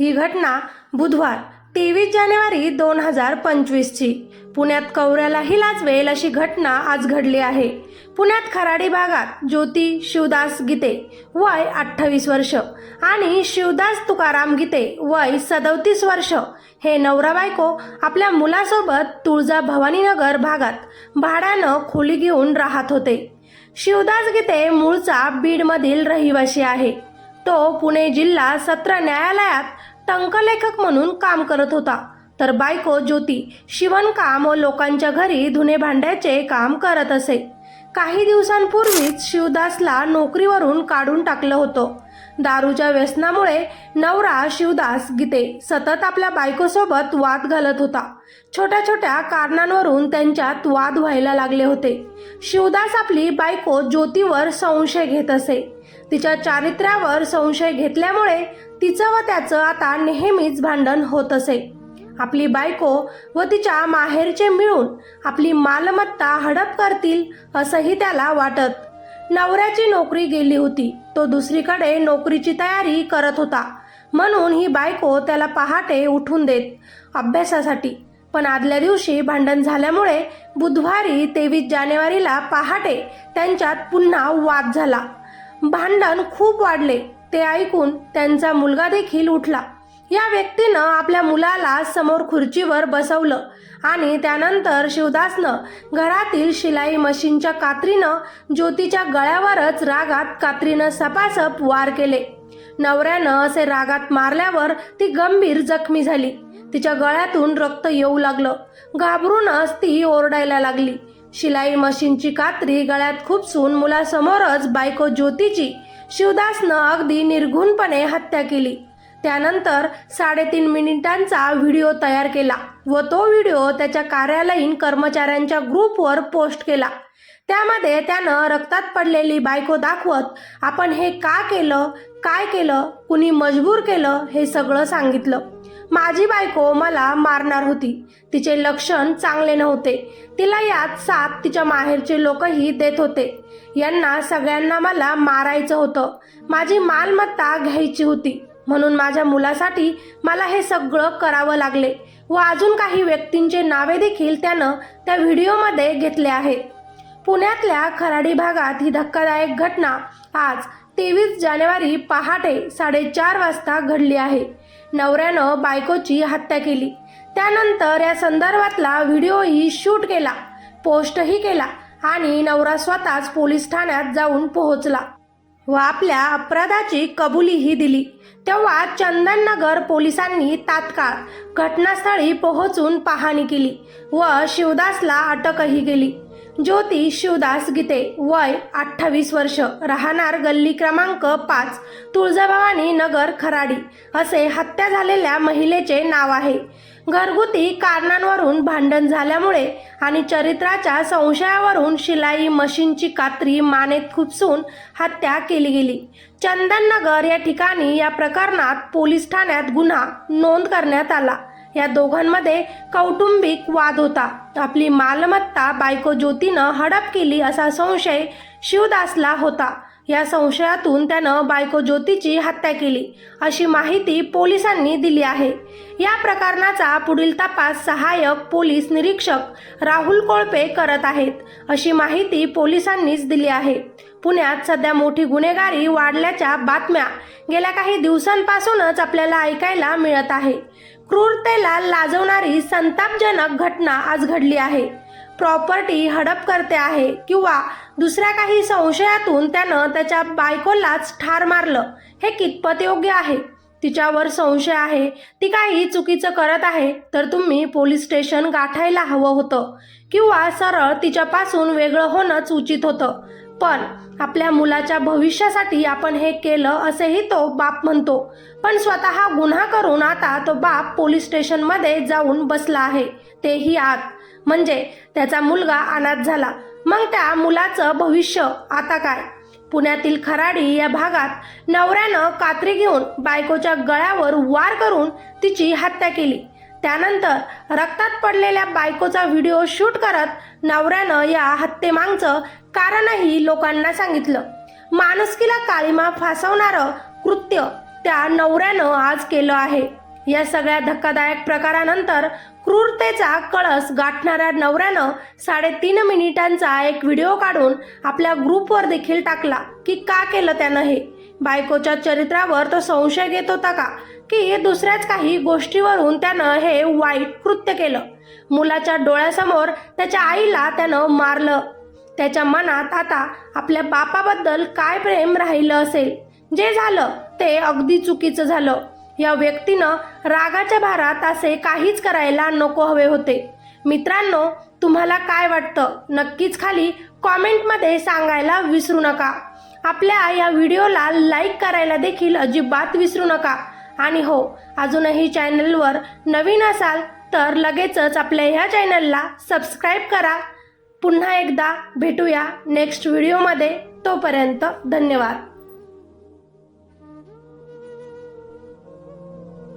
ही घटना बुधवार तेवीस जानेवारी दोन हजार पंचवीसची. पुण्यात कवऱ्यालाही लाजवेल अशी घटना आज घडली आहे. पुण्यात खराडी भागात ज्योती शिवदास गीते वय अठ्ठावीस वर्ष आणि शिवदास तुकाराम गीते वय सदोतीस वर्ष हे नवरा बायको आपल्या मुलासोबत तुळजा भवानीनगर भागात भाड्यानं खोली घेऊन राहत होते. शिवदास गीते मूळचा बीडमधील रहिवासी आहे. तो पुणे जिल्हा सत्र न्यायालयात टंकलेखक म्हणून काम करत होता. तर बायको ज्योती शिवणकाम व लोकांच्या घरी धुणे भांड्याचे काम करत असे. काही दिवसांपूर्वीच शिवदासला नोकरीवरून काढून टाकलं होतं. दारूच्या व्यसनामुळे नवरा शिवदास गीते सतत आपल्या बायकोसोबत वाद घालत होता. छोट्या छोट्या कारणांवरून त्यांच्यात वाद व्हायला लागले होते. शिवदास आपली बायको ज्योतीवर संशय घेत असे. तिच्या चारित्र्यावर संशय घेतल्यामुळे तिचं व त्याचं आता नेहमीच भांडण होत असे. आपली बायको व तिच्या माहेरचे मिळून आपली मालमत्ता हडप करतील असंही त्याला वाटत नवऱ्याची नोकरी गेली होती. तो दुसरीकडे नोकरीची तयारी करत होता. म्हणून ही बायको त्याला पहाटे उठून देत अभ्यासासाठी. पण आदल्या दिवशी भांडण झाल्यामुळे बुधवारी तेवीस जानेवारीला पहाटे त्यांच्यात पुन्हा वाद झाला. भांडण खूप वाढले. ते ऐकून त्यांचा मुलगा देखील उठला. या व्यक्तीनं आपल्या मुलाला समोर खुर्चीवर बसवलं आणि त्यानंतर शिवदासनं घरातील शिलाई मशीनच्या कात्रीनं ज्योतीच्या गळ्यावरच रागात कात्रीनं सपासप वार केले. नवऱ्यानं असे रागात मारल्यावर ती गंभीर जखमी झाली. तिच्या गळ्यातून रक्त येऊ लागलं. घाबरूनच ती ओरडायला लागली. शिलाई मशीनची कात्री गळ्यात खुपसून मुलासमोरच बायको ज्योतीची शिवदासनं अगदी निर्घुणपणे हत्या केली. त्यानंतर साडेतीन मिनिटांचा व्हिडिओ तयार केला व तो व्हिडिओ त्याच्या कार्यालयीन कर्मचाऱ्यांच्या ग्रुपवर पोस्ट केला. त्यामध्ये त्यानं रक्तात पडलेली बायको दाखवत आपण हे का केलं काय केलं कुणी मजबूर केलं हे सगळं सांगितलं. माझी बायको मला मारणार होती. तिचे लक्षण चांगले नव्हते. तिला यात साथ तिच्या माहेरचे लोकही देत होते. यांना सगळ्यांना मला मारायचं होतं. माझी मालमत्ता घ्यायची होती. म्हणून माझ्या मुलासाठी मला हे सगळं करावं लागले व अजून काही व्यक्तींचे नावे देखील त्यानं त्या व्हिडिओमध्ये घेतले आहेत. पुण्यातल्या खराडी भागात ही धक्कादायक घटना आज तेवीस जानेवारी पहाटे साडेचार वाजता घडली आहे. नवऱ्यानं बायकोची हत्या केली. त्यानंतर या संदर्भातला व्हिडिओही शूट केला पोस्टही केला आणि नवरा स्वतःच पोलीस ठाण्यात जाऊन पोहोचला. व आपल्या अपराधाची कबुलीही दिली. तेव्हा चंदननगर पोलिसांनी तात्काळ घटनास्थळी पोहोचून पाहणी केली व शिवदासला अटकही केली. ज्योती शिवदास गीते वय अठ्ठावीस वर्ष राहणार गल्ली क्रमांक पाच तुळजाभवानी नगर खराडी असे हत्या झालेल्या महिलेचे नाव आहे. घरगुती कारणांवरून भांडण झाल्यामुळे आणि चरित्राच्या संशयावरून शिलाई मशीनची कात्री मानेत खुपसून हत्या केली गेली. चंदननगर या ठिकाणी या प्रकरणात पोलीस ठाण्यात गुन्हा नोंद करण्यात आला. या दोघांमध्ये कौटुंबिक वाद होता. आपली मालमत्ता बायको ज्योतीनं हडप केली असा संशय शिवदासला होता. या संशयातून त्यानं बायको ज्योतीची हत्या केली अशी माहिती पोलिसांनी दिली आहे. या प्रकरणाचा पुढील तपास सहाय्यक पोलीस निरीक्षक राहुल कोळपे करत आहेत अशी माहिती पोलिसांनीच दिली आहे. पुण्यात सध्या मोठी गुन्हेगारी वाढल्याच्या बातम्या गेल्या काही दिवसांपासूनच आपल्याला ऐकायला मिळत आहे. क्रूरतेला लाजवणारी संतापजनक घटना आज घडली आहे. प्रॉपर्टी हडप करते आहे किंवा दुसऱ्या काही संशयातून त्यानं त्याच्या बायकोलाच ठार मारलं. हे कितपत योग्य आहे? तिच्यावर संशय आहे. ती काही चुकीचं करत आहे तर तुम्ही पोलीस स्टेशन गाठायला हवं होतं किंवा सरळ तिच्यापासून वेगळं होणंच उचित होतं. पण आपल्या मुलाच्या भविष्यासाठी आपण हे केलं असेही तो बाप म्हणतो. पण स्वतः गुन्हा करून आता तो बाप पोलीस स्टेशनमध्ये जाऊन बसला आहे. तेही आत. म्हणजे त्याचा मुलगा अनाथ झाला. मग त्या मुलाचं भविष्य आता काय? पुण्यातील खराडी या भागात नवऱ्यानं कात्री घेऊन बायकोच्या गळ्यावर वार करून तिची हत्या केली. त्यानंतर रक्तात पडलेल्या बायकोचा व्हिडिओ शूट करत नवऱ्यानं या हत्येमागचं कारणही लोकांना सांगितलं. माणुसकीला काळीमा फासवणारं कृत्य त्या नवऱ्यानं आज केलं आहे. या सगळ्या धक्कादायक प्रकारानंतर क्रूरतेचा कळस गाठणाऱ्या नवऱ्यानं साडेतीन मिनिटांचा एक व्हिडिओ काढून आपल्या ग्रुपवर देखील टाकला. की का केलं त्यानं हे? बायकोच्या चरित्रावर तो संशय घेत होता का? की दुसऱ्याच काही गोष्टीवरून त्यानं हे वाईट कृत्य केलं. मुलाच्या डोळ्यासमोर त्याच्या आईला त्यानं मारलं. त्याच्या मनात आता आपल्या बापाबद्दल काय प्रेम राहिलं असेल? जे झालं ते अगदी चुकीचं झालं. या व्यक्तीनं रागाच्या भारात असे काहीच करायला नको हवे होते. मित्रांनो तुम्हाला काय वाटतं? नक्कीच खाली कॉमेंटमध्ये सांगायला विसरू नका. आपल्या या व्हिडिओला लाईक करायला देखील अजिबात विसरू नका. आणि हो अजूनही चॅनलवर नवीन असाल तर लगेचच आपल्या ह्या चॅनलला सबस्क्राईब करा. पुन्हा एकदा भेटूया नेक्स्ट व्हिडिओमध्ये. तोपर्यंत धन्यवाद.